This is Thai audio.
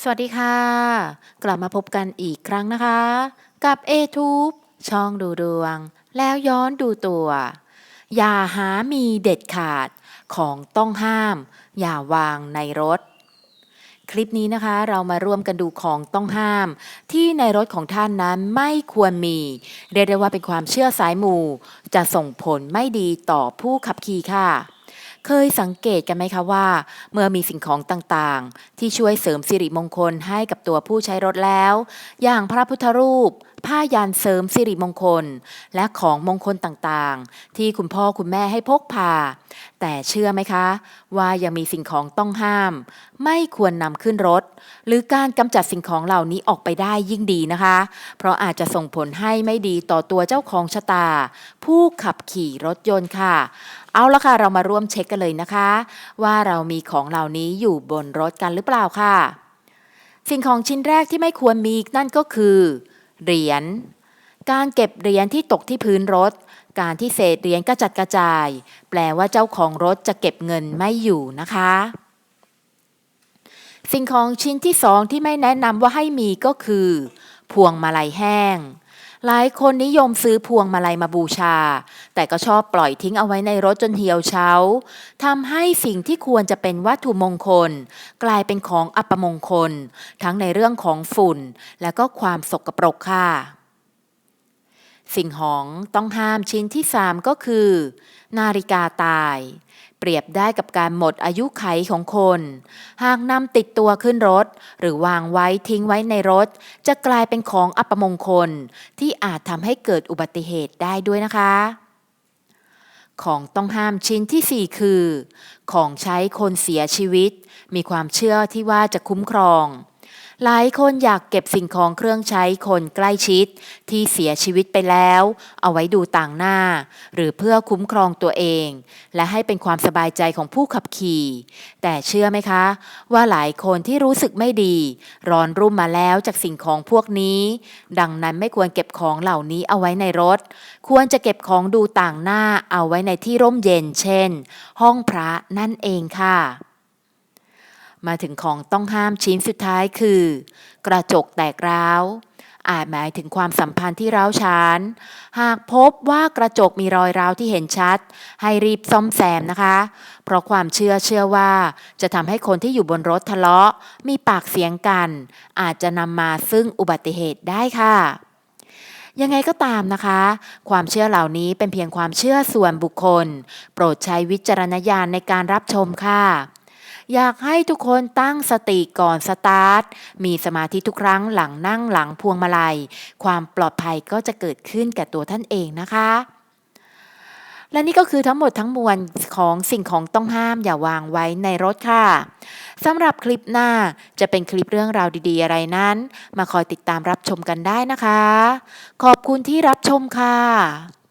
สวัสดีค่ะ กลับมาพบกันอีกครั้งนะคะ กับ a t u b e ช่องดูดวง แล้วย้อนดูตัว อย่าหามีเด็ดขาดของต้องห้าม อย่าวางในรถ คลิปนี้นะคะเรามาร่วมกันดูของต้องห้าม ที่ในรถของท่านนั้นไม่ควรมี เรียกได้ว่าเป็นความเชื่อสายมูจะส่งผลไม่ดีต่อผู้ขับขี่ค่ะ เคยสังเกตกันไหมคะว่า เมื่อมีสิ่งของต่างๆ ที่ช่วยเสริมสิริมงคลให้กับตัวผู้ใช้รถแล้ว อย่างพระพุทธรูป ผ้ายันเสริมสิริมงคล และของมงคลต่างๆ ที่คุณพ่อคุณแม่ให้พกพา แต่เชื่อไหมคะ ว่ายังมีสิ่งของต้องห้าม ไม่ควรนำขึ้นรถ หรือการกำจัดสิ่งของเหล่านี้ออกไปได้ยิ่งดีนะคะ เพราะอาจจะส่งผลให้ไม่ดีต่อตัวเจ้าของชะตา ผู้ขับขี่รถยนต์ค่ะ เอาละค่ะเรามาร่วมเช็คกันเลยนะคะ ว่าเรามีของเหล่านี้อยู่บนรถกันหรือเปล่าค่ะ สิ่งของชิ้นแรกที่ไม่ควรมีนั่นก็คือ เหรียญการเก็บเหรียญที่ตกที่พื้นรถ การที่เศษเหรียญกระจัดกระจาย แปลว่าเจ้าของรถจะเก็บเงินไม่อยู่นะคะ สิ่งของชิ้นที่สองที่ไม่แนะนำว่าให้มีก็คือ พวงมาลัยแห้ง หลายคนนิยมซื้อพวงมาลัยมาบูชา แต่ก็ชอบปล่อยทิ้งเอาไว้ในรถจนเหี่ยวเฉาทำให้สิ่งที่ควรจะเป็นวัตถุมงคล กลายเป็นของอัปมงคล ทั้งในเรื่องของฝุ่น และก็ความสกปรกค่ะ สิ่งของต้องห้ามชิ้นที่ 3 ก็คือ นาฬิกาตาย เปรียบได้กับการหมดอายุไขของคน หากนำติดตัวขึ้นรถ หรือวางไว้ทิ้งไว้ในรถ จะกลายเป็นของอัปมงคล ที่อาจทำให้เกิดอุบัติเหตุได้ด้วยนะคะ ของต้องห้ามชิ้นที่ 4 คือ ของใช้คนเสียชีวิต มีความเชื่อที่ว่าจะคุ้มครอง หลายคนอยากเก็บสิ่งของเครื่องใช้คนใกล้ชิด ที่เสียชีวิตไปแล้ว เอาไว้ดูต่างหน้า หรือเพื่อคุ้มครองตัวเอง และให้เป็นความสบายใจของผู้ขับขี่ แต่เชื่อไหมคะ ว่าหลายคนที่รู้สึกไม่ดี ร้อนรุ่มมาแล้วจากสิ่งของพวกนี้ ดังนั้นไม่ควรเก็บของเหล่านี้เอาไว้ในรถ ควรจะเก็บของดูต่างหน้าเอาไว้ในที่ร่มเย็น เช่น ห้องพระนั่นเองค่ะ มาถึงของต้องห้ามชิ้นสุดท้ายคือ กระจกแตกร้าว อาจหมายถึงความสัมพันธ์ที่ร้าวฉาน หากพบว่ากระจกมีรอยร้าวที่เห็นชัด ให้รีบซ่อมแซมนะคะ เพราะความเชื่อเชื่อว่า จะทำให้คนที่อยู่บนรถทะเลาะ มีปากเสียงกัน อาจจะนำมาซึ่งอุบัติเหตุได้ค่ะยังไงก็ตามนะคะ ความเชื่อเหล่านี้เป็นเพียงความเชื่อส่วนบุคคล โปรดใช้วิจารณญาณในการรับชมค่ะ อยากให้ทุกคนตั้งสติก่อนสตาร์ท มีสมาธิทุกครั้งหลังนั่งหลังพวงมาลัย ความปลอดภัยก็จะเกิดขึ้นแก่ตัวท่านเองนะคะ และนี่ก็คือทั้งหมดทั้งมวลของสิ่งของต้องห้ามอย่าวางไว้ในรถค่ะสำหรับคลิปหน้าจะเป็นคลิปเรื่องราวดีๆ อะไรนั้น มาคอยติดตามรับชมกันได้นะคะ ขอบคุณที่รับชมค่ะ